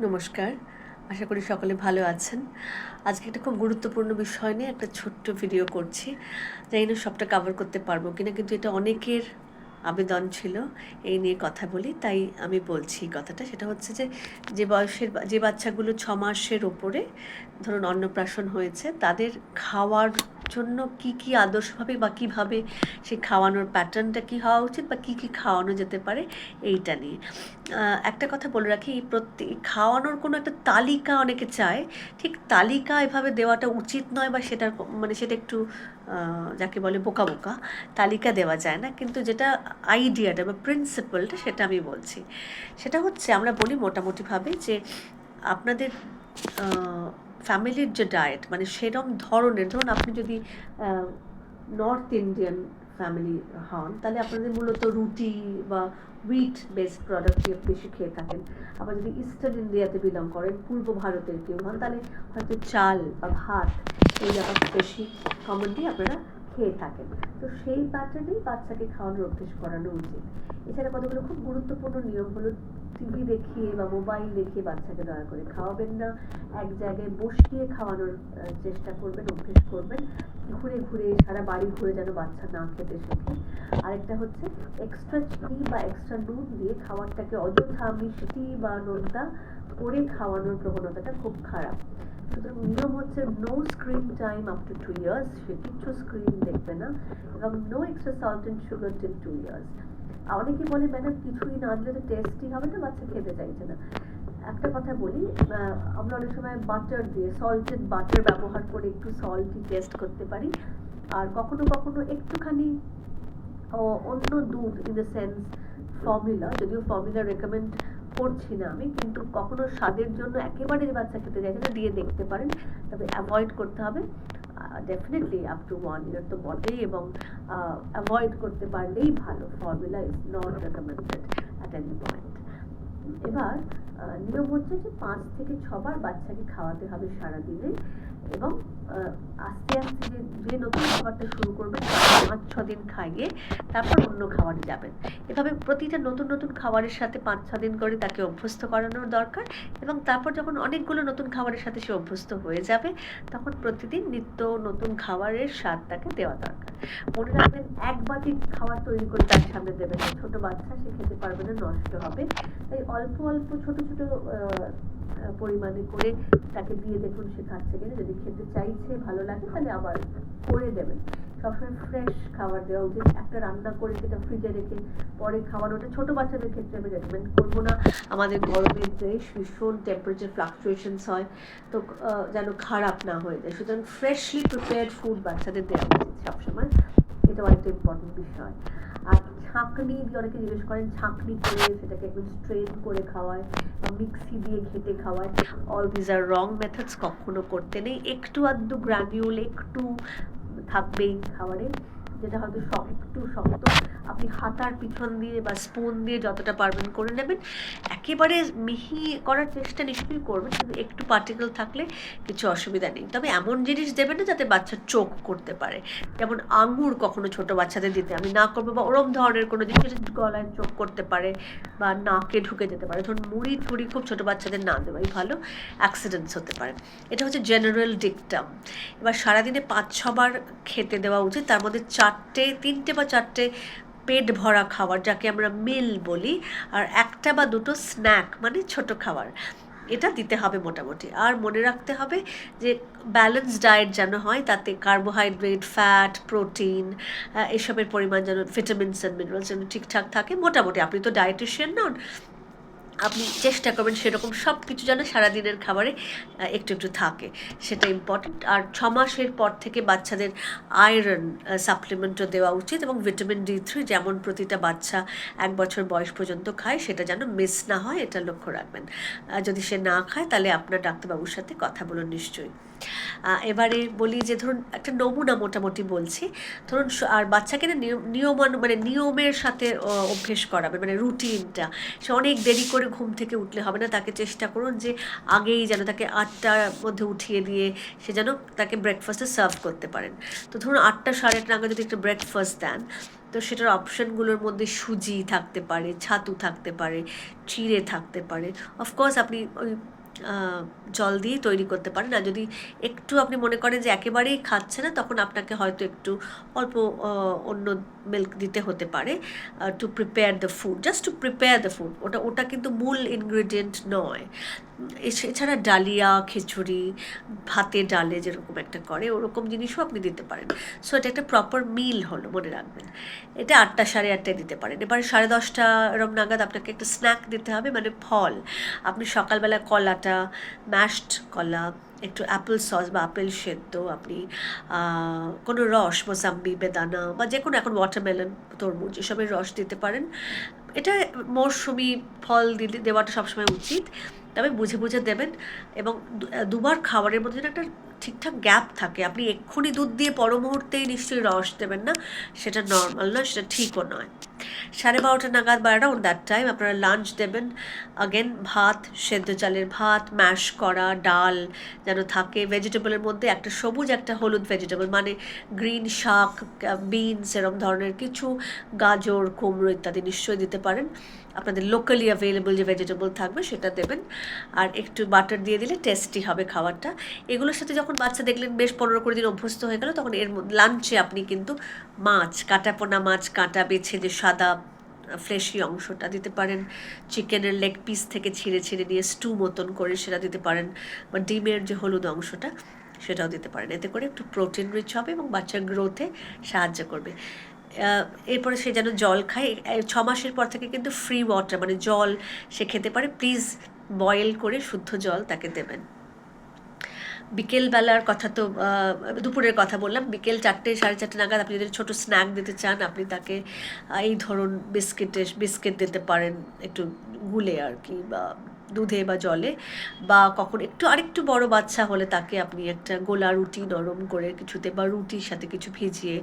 নমস্কার। আশা করি সকলে ভালো আছেন। আজকে একটা খুব গুরুত্বপূর্ণ বিষয় নিয়ে একটা ছোট্ট ভিডিও করছি। জানি না সবটা কভার করতে পারব কিনা, কিন্তু এটা অনেকের আবেদন ছিল এই নিয়ে কথা বলি, তাই আমি বলছি কথাটা। সেটা হচ্ছে যে যে বয়সের যে বাচ্চাগুলো ছ মাসের ওপরে ধরুন অন্নপ্রাশন হয়েছে, তাদের খাওয়ার জন্য কি কি আদর্শভাবে বা কীভাবে সেই খাওয়ানোর প্যাটার্নটা কী হওয়া উচিত বা কী কী খাওয়ানো যেতে পারে এইটা নিয়ে। একটা কথা বলে রাখি, এই প্রত্যেক খাওয়ানোর কোনো একটা তালিকা অনেকে চায়, ঠিক তালিকা এভাবে দেওয়াটা উচিত নয় বা সেটার মানে সেটা একটু যাকে বলে বোকা বোকা, তালিকা দেওয়া যায় না। কিন্তু যেটা আইডিয়াটা বা প্রিন্সিপালটা সেটা আমি বলছি। সেটা হচ্ছে আমরা বলি মোটামুটিভাবে যে আপনাদের ফ্যামিলির যে ডায়েট মানে সেরম ধরনের, ধরুন আপনি যদি নর্থ ইন্ডিয়ান ফ্যামিলি হন, তাহলে আপনাদের মূলত রুটি বা হুইট বেসড প্রোডাক্ট বেশি খেয়ে থাকেন। আবার যদি ইস্টার্ন ইন্ডিয়াতে বিলং করেন, পূর্ব ভারতের কেউ হন, তাহলে হয়তো চাল বা ভাত এই ব্যাপারটা বেশি কমনলি আপনারা খেয়ে থাকেন। তো সেই প্যাটার্নেই বাচ্চাকে খাওয়ানোর অভ্যেস করানো উচিত। এছাড়া কতগুলো খুব গুরুত্বপূর্ণ নিয়ম হলো টিভি দেখিয়ে বা মোবাইল দেখিয়ে বাচ্চাকে দয়া করে খাওয়াবেন না। এক জায়গায় বসিয়ে খাওয়ানোর চেষ্টা করবেন, অভ্যেস করবেন। ঘুরে ঘুরে সারা বাড়ি ঘুরে যেন বাচ্চা না খেতে শেখে। আরেকটা হচ্ছে এক্সট্রা চিনি বা এক্সট্রা নুন দিয়ে খাবারটাকে অযথা মিষ্টি বা নোনতা করে খাওয়ানোর প্রবণতাটা খুব খারাপ। সুতরাং নিয়ম হচ্ছে no screen time up to two years সে কিচ্ছু স্ক্রিন দেখবে না। এবং no extra salt and sugar till two years অনেকে বলে, ম্যাডাম, কিছুই না দিলে তো টেস্টই হবে না, বাচ্চা খেতে চাইছে না। একটা কথা বলি আমরা অনেক সময় বাটার দিয়ে সল্টেড বাটার ব্যবহার করে একটু সল্টই টেস্ট করতে পারি। আর কখনো কখনো একটুখানি অন্য দুধ ইন দ্য সেন্স ফর্মুলা যদিও ফর্মুলা রেকমেন্ড করছি না আমি, কিন্তু কখনো স্বাদের জন্য একেবারে বাচ্চা খেতে চাইছে না, দিয়ে দেখতে পারেন। তবে অ্যাভয়েড করতে হবে। Definitely up to one year তো বটেই এবং অ্যাভয়েড করতে পারলেই ভালো। Formula is not recommended at any point এবার নিয়ম হচ্ছে যে পাঁচ থেকে ছবার বাচ্চাকে খাওয়াতে হবে সারাদিনে। এবং আস্তে আস্তে যে যে নতুন খাবারটা শুরু করবেন পাঁচ, ছ দিন খাইয়ে তারপর অন্য খাবারে যাবেন। এভাবে প্রতিটা নতুন নতুন খাবারের সাথে পাঁচ, ছ দিন করে তাকে অভ্যস্ত করানোর দরকার এবং তারপর যখন অনেকগুলো নতুন খাবারের সাথে সে অভ্যস্ত হয়ে যাবে, তখন প্রতিদিন নিত্য নতুন খাবারের স্বাদ তাকে দেওয়া দরকার। মনে রাখবেন, এক বাটি খাবার তৈরি করে তার সামনে দেবেন ছোট বাচ্চা, সে খেতে পারবে না, নষ্ট হবে। তাই অল্প অল্প, ছোট ছোট পরিমাণে করে তাকে দিয়ে দেখুন সে খাচ্ছে কিনা। যদি খেতে চাইছে, ভালো লাগে, তাহলে আবার করে দেবেন। সবসময় ফ্রেশ খাবার দেওয়া উচিত। একটা রান্না করে সেটা ফ্রিজে রেখে পরে খাওয়ানোটা ছোট বাচ্চাদের ক্ষেত্রে আমি রেকমেন্ড করব না। আমাদের গরমের দেশ ভীষণ টেম্পারেচার ফ্লাকচুয়েশনস হয়। তো যেন খারাপ না হয়ে যায়। সুতরাং ফ্রেশলি প্রিপেয়ার্ড ফুড বাচ্চাদের দেওয়া উচিত সবসময়। এটাও একটা ইম্পর্টেন্ট বিষয়। আর ছাঁকনি দিয়ে অনেকে জিজ্ঞেস করেন ছাঁকনি করে সেটাকে একদম স্ট্রেন করে খাওয়ায় মিক্সি দিয়ে ঘেটে খাওয়ায়। All these are wrong methods কখনো করতে নেই। একটু আধটু গ্রানিউল একটু থাকবেই খাবারে। যেটা হয়তো একটু শক্ত। আপনি হাতার পিছন দিয়ে বা স্পুন দিয়ে যতটা পারবেন করে নেবেন। একেবারে মিহি করার চেষ্টা নিশ্চয়ই করবেন, কিন্তু একটু পার্টিকেল থাকলে কিছু অসুবিধা নেই। তবে এমন জিনিস দেবেন না যাতে বাচ্চা চোখ করতে পারে। যেমন আঙুর কখনো ছোট বাচ্চাদের দিতে আমি না করব, বা ওরম ধরনের কোনো জিনিস গলায় চোখ করতে পারে বা নাকে ঢুকে যেতে পারে। ধরুন মুড়ি টুড়ি খুব ছোট বাচ্চাদের না দেওয়াই ভালো অ্যাক্সিডেন্টস হতে পারে। এটা হচ্ছে জেনারেল ডিকটাম এবার সারাদিনে পাঁচ ছবার খেতে দেওয়া উচিত, তার মধ্যে চারটে, তিনটে বা চারটে পেট ভরা খাবার যাকে আমরা মিল বলি, আর একটা বা দুটো স্ন্যাক মানে ছোট খাবার। এটা দিতে হবে মোটামুটি। আর মনে রাখতে হবে যে ব্যালেন্স ডায়েট যেন হয়, তাতে কার্বোহাইড্রেট, ফ্যাট, প্রোটিন এসবের পরিমাণ যেন ভিটামিনস অ্যান্ড মিনারেলস যেন ঠিকঠাক থাকে। মোটামুটি আপনি তো ডায়েটিশিয়ান নন আপনি চেষ্টা করবেন সেরকম সব কিছু যেন সারাদিনের খাবারে একটু একটু থাকে। সেটা ইম্পর্টেন্ট আর ছ মাসের পর থেকে বাচ্চাদের আয়রন সাপ্লিমেন্টও দেওয়া উচিত এবং ভিটামিন ডি থ্রি যেমন প্রতিটা বাচ্চা এক বছর বয়স পর্যন্ত খায়, সেটা যেন মিস না হয়, এটা লক্ষ্য রাখবেন। যদি সে না খায়, তাহলে আপনার ডাক্তারবাবুর সাথে কথা বলুন নিশ্চয়ই। এবারে বলি যে ধরুন একটা নমুনা মোটামুটি বলছি। ধরুন আর বাচ্চাকে না নিয়ম মানে নিয়মের সাথে অভ্যেস করাবে মানে রুটিনটা। সে অনেক দেরি করে ঘুম থেকে উঠলে হবে না, তাকে চেষ্টা করুন যে আগেই যেন তাকে আটটার মধ্যে উঠিয়ে দিয়ে সে যেন তাকে ব্রেকফাস্টে সার্ভ করতে পারেন। তো ধরুন আটটা সাড়ে আটটা আগে যদি একটা ব্রেকফাস্ট দেন, তো সেটার অপশনগুলোর মধ্যে সুজি থাকতে পারে, ছাতু থাকতে পারে, চিড়ে থাকতে পারে। অফকোর্স আপনি ওই জল দিয়েই তৈরি করতে পারেন। আর যদি একটু আপনি মনে করেন যে একেবারেই খাচ্ছে না, তখন আপনাকে হয়তো একটু অল্প অন্য মিল্ক দিতে হতে পারে to prepare the food just to prepare the food ওটা ওটা কিন্তু মূল ইনগ্রেডিয়েন্ট নয়। এছ- এছাড়া ডালিয়া, খিচুড়ি, ভাতে ডালে যেরকম একটা করে, ওরকম জিনিসও আপনি দিতে পারেন। সো এটা একটা প্রপার মিল হলো, মনে রাখবেন। এটা আটটা সাড়ে আটটায় দিতে পারেন। এবারে সাড়ে দশটা এরম নাগাদ আপনাকে একটা স্ন্যাক দিতে হবে মানে ফল। আপনি সকালবেলা কলাটা ম্যাশড কলা, একটু অ্যাপেল সস বা আপেল সেদ্ধ, আপনি কোনো রস, মোসাম্বি, বেদানা বা যে কোনো এখন ওয়াটারমেলন তরমুজ, এসবের রস দিতে পারেন। এটা মরশুমি ফল দিতে দেওয়াটা সবসময় উচিত। তবে বুঝে বুঝে দেবেন এবং দুবার খাবারের মধ্যে যেন একটা ঠিকঠাক গ্যাপ থাকে। আপনি এক্ষুনি দুধ দিয়ে পর মুহূর্তেই নিশ্চয়ই রস দেবেন না, সেটা নর্মাল নয়, সেটা ঠিকও নয়। সাড়ে বারোটা নাগাদ বা অ্যারাউন্ড দ্যাট টাইম আপনারা লাঞ্চ দেবেন। আগেন ভাত, সেদ্ধ চালের ভাত ম্যাশ করা, ডাল যেন থাকে। ভেজিটেবলের মধ্যে একটা সবুজ, একটা হলুদ ভেজিটেবল মানে গ্রিন শাক বিনস এরম ধরনের কিছু, গাজর, কুমড়ো ইত্যাদি নিশ্চয়ই দিতে পারেন। আপনাদের লোকালি অ্যাভেলেবল যে ভেজিটেবল থাকবে সেটা দেবেন। আর একটু বাটার দিয়ে দিলে টেস্টি হবে খাবারটা। এগুলোর সাথে যখন বাচ্চা দেখলেন বেশ পনেরো কুড়ি দিন অভ্যস্ত হয়ে গেল, তখন এর লাঞ্চে আপনি কিন্তু মাছ কাটা পোনা মাছ, কাটা বেছে যে সাদা ফ্লেশি অংশটা দিতে পারেন। চিকেনের লেগ পিস থেকে ছিঁড়ে ছিঁড়ে নিয়ে স্টু মতন করে সেটা দিতে পারেন। বা ডিমের যে হলুদ অংশটা সেটাও দিতে পারেন। এতে করে একটু প্রোটিন রিচ হবে এবং বাচ্চার গ্রোথে সাহায্য করবে। এরপরে সে যেন জল খায়। ছ মাসের পর থেকে কিন্তু ফ্রি ওয়াটার মানে জল সে খেতে পারে। প্লিজ বয়েল করে শুদ্ধ জল তাকে দেবেন। বিকেলবেলার কথা তো দুপুরের কথা বললাম। বিকেল চারটে, সাড়ে চারটে নাগাদ আপনি যদি ছোটো স্ন্যাক দিতে চান, আপনি তাকে এই ধরুন বিস্কিটে, বিস্কিট দিতে পারেন একটু গুলে আর কি, বা দুধে বা জলে, বা কখন একটু আরেকটু বড় বাচ্চা হলে তাকে আপনি একটা গোলা রুটি নরম করে কিছুতে বা রুটির সাথে কিছু ভিজিয়ে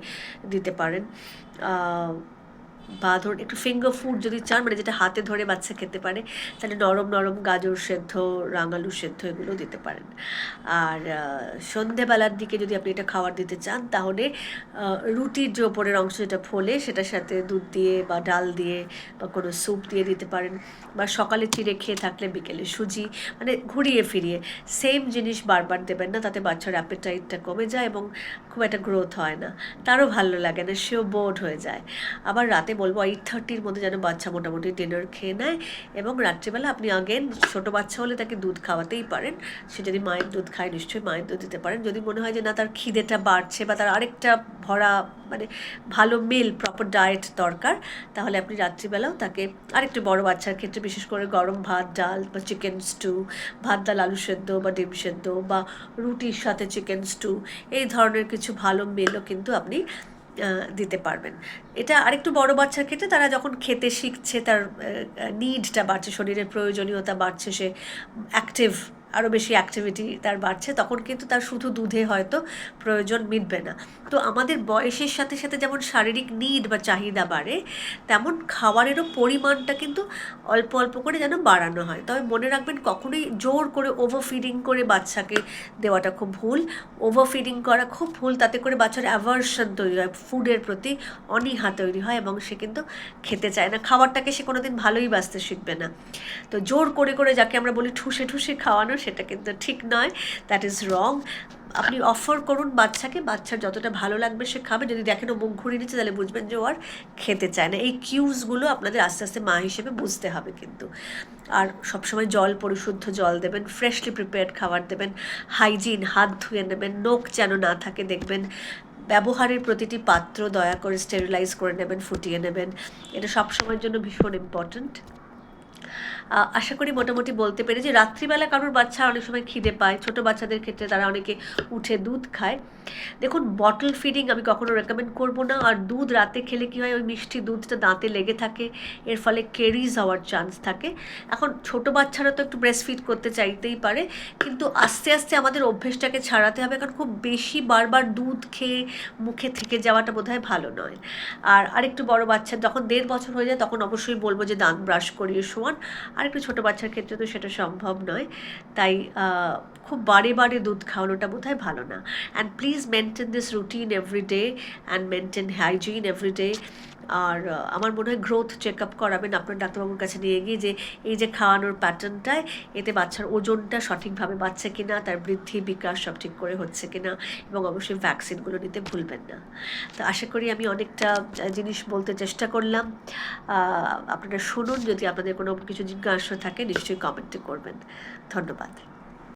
দিতে পারেন। বা ধরুন একটু ফিঙ্গার ফুড যদি চান মানে যেটা হাতে ধরে বাচ্চা খেতে পারে, তাহলে নরম নরম গাজর সেদ্ধ রাঙালু সেদ্ধ এগুলো দিতে পারেন। আর সন্ধেবেলার দিকে যদি আপনি এটা খাবার দিতে চান, তাহলে রুটির যে ওপরের অংশ যেটা ফোলে, সেটার সাথে দুধ দিয়ে বা ডাল দিয়ে বা কোনো স্যুপ দিয়ে দিতে পারেন। বা সকালে চিড়ে খেয়ে থাকলে বিকেলে সুজি মানে ঘুরিয়ে ফিরিয়ে সেম জিনিস বারবার দেবেন না, তাতে বাচ্চার অ্যাপেটাইটটা কমে যায় এবং খুব একটা গ্রোথ হয় না। তারও ভালো লাগে না, সেও বোর্ড হয়ে যায়। আবার রাতে বলব এইট থার্টির মধ্যে যেন বাচ্চা মোটামুটি ডিনার খেয়ে নেয় এবং রাত্রিবেলা আপনি আগেন ছোটো বাচ্চা হলে তাকে দুধ খাওয়াতেই পারেন। সে যদি মায়ের দুধ খায়, নিশ্চয়ই মায়ের দুধ দিতে পারেন। যদি মনে হয় যে না, তার খিদেটা বাড়ছে বা তার আরেকটা ভরা মানে ভালো মিল প্রপার ডায়েট দরকার, তাহলে আপনি রাত্রিবেলাও তাকে আরেকটু বড় বাচ্চার ক্ষেত্রে বিশেষ করে গরম ভাত, ডাল বা চিকেন স্টু ভাত, ডাল, আলু সেদ্ধ বা ডিম সেদ্ধ বা রুটির সাথে চিকেন স্টু এই ধরনের কিছু ভালো মিলও কিন্তু আপনি দিতে পারবেন। এটা আরেকটু বড় বাচ্চার ক্ষেত্রে তারা যখন খেতে শিখছে, তার নিডটা বাড়ছে, শরীরের প্রয়োজনীয়তা বাড়ছে, সে অ্যাক্টিভ আরও বেশি অ্যাক্টিভিটি তার বাড়ছে, তখন কিন্তু তার শুধু দুধে হয়তো প্রয়োজন মিটবে না। তো আমাদের বয়সের সাথে সাথে যেমন শারীরিক নিড বা চাহিদা বাড়ে, তেমন খাবারেরও পরিমাণটা কিন্তু অল্প অল্প করে যেন বাড়ানো হয়। তবে মনে রাখবেন কখনোই জোর করে ওভার ফিডিং করে বাচ্চাকে দেওয়াটা খুব ভুল। ওভার ফিডিং করা খুব ভুল, তাতে করে বাচ্চার অ্যাভার্শন তৈরি হয় ফুডের প্রতি অনীহা তৈরি হয় এবং সে কিন্তু খেতে চায় না। খাবারটাকে সে কোনোদিন ভালোই বাঁচতে শিখবে না। তো জোর করে করে যাকে আমরা বলি ঠুসে ঠুসে খাওয়ানো সেটা কিন্তু ঠিক নয়। দ্যাট ইজ রং আপনি অফার করুন বাচ্চাকে, বাচ্চার যতটা ভালো লাগবে সে খাবে। যদি দেখেন ও মুখ ঘুরিয়ে নিচ্ছে, তাহলে বুঝবেন যে ও আর খেতে চায় না। এই কিউজগুলো আপনাদের আস্তে আস্তে মা হিসেবে বুঝতে হবে কিন্তু। আর সবসময় জল, পরিশুদ্ধ জল দেবেন ফ্রেশলি প্রিপেয়ার্ড খাবার দেবেন হাইজিন হাত ধুয়ে নেবেন, নোখ যেন না থাকে দেখবেন, ব্যবহারের প্রতিটি পাত্র দয়া করে স্টেরিলাইজ করে নেবেন, ফুটিয়ে নেবেন। এটা সবসময়ের জন্য ভীষণ ইম্পর্ট্যান্ট আশা করি মোটামুটি বলতে পেরে যে রাত্রিবেলা কারোর বাচ্চা অনেক সময় খিদে পায়। ছোট বাচ্চাদের ক্ষেত্রে তারা অনেকে উঠে দুধ খায়। দেখুন বটল ফিডিং আমি কখনো রেকমেন্ড করব না। আর দুধ রাতে খেলে কি হয়? ওই মিষ্টি দুধটা দাঁতে লেগে থাকে। এর ফলে কেরিজ হওয়ার চান্স থাকে। এখন ছোট বাচ্চারা তো একটু ব্রেস্ট ফিড করতে চাইতেই পারে। কিন্তু আস্তে আস্তে আমাদের অভ্যেসটাকে ছাড়াতে হবে। কারণ খুব বেশি বারবার দুধ খেয়ে মুখে থেকে যাওয়াটা বোধহয় ভালো নয়। আর আরেকটু বড় বাচ্চা যখন দেড় বছর হয়ে যায়, তখন অবশ্যই বলব যে দাঁত ব্রাশ করিয়ে শোয়ান। আর একটু ছোটো বাচ্চার ক্ষেত্রে তো সেটা সম্ভব নয়। তাই খুব বারে বারে দুধ খাওয়ানোটা বোধ হয় ভালো না। And please maintain this routine everyday and maintain hygiene every day আর আমার মনে হয় গ্রোথ চেক আপ করাবেন আপনার ডাক্তারবাবুর কাছে নিয়ে গিয়ে যে এই যে খাওয়ানোর প্যাটার্নটায় এতে বাচ্চার ওজনটা সঠিকভাবে বাড়ছে কিনা, তার বৃদ্ধি, বিকাশ সব ঠিক করে হচ্ছে কিনা এবং অবশ্যই ভ্যাকসিনগুলো নিতে ভুলবেন না। তো আশা করি আমি অনেকটা জিনিস বলতে চেষ্টা করলাম। আপনারা শুনুন, যদি আপনাদের কোনো কিছু জিজ্ঞাসা থাকে, নিশ্চয়ই কমেন্টে করবেন। ধন্যবাদ।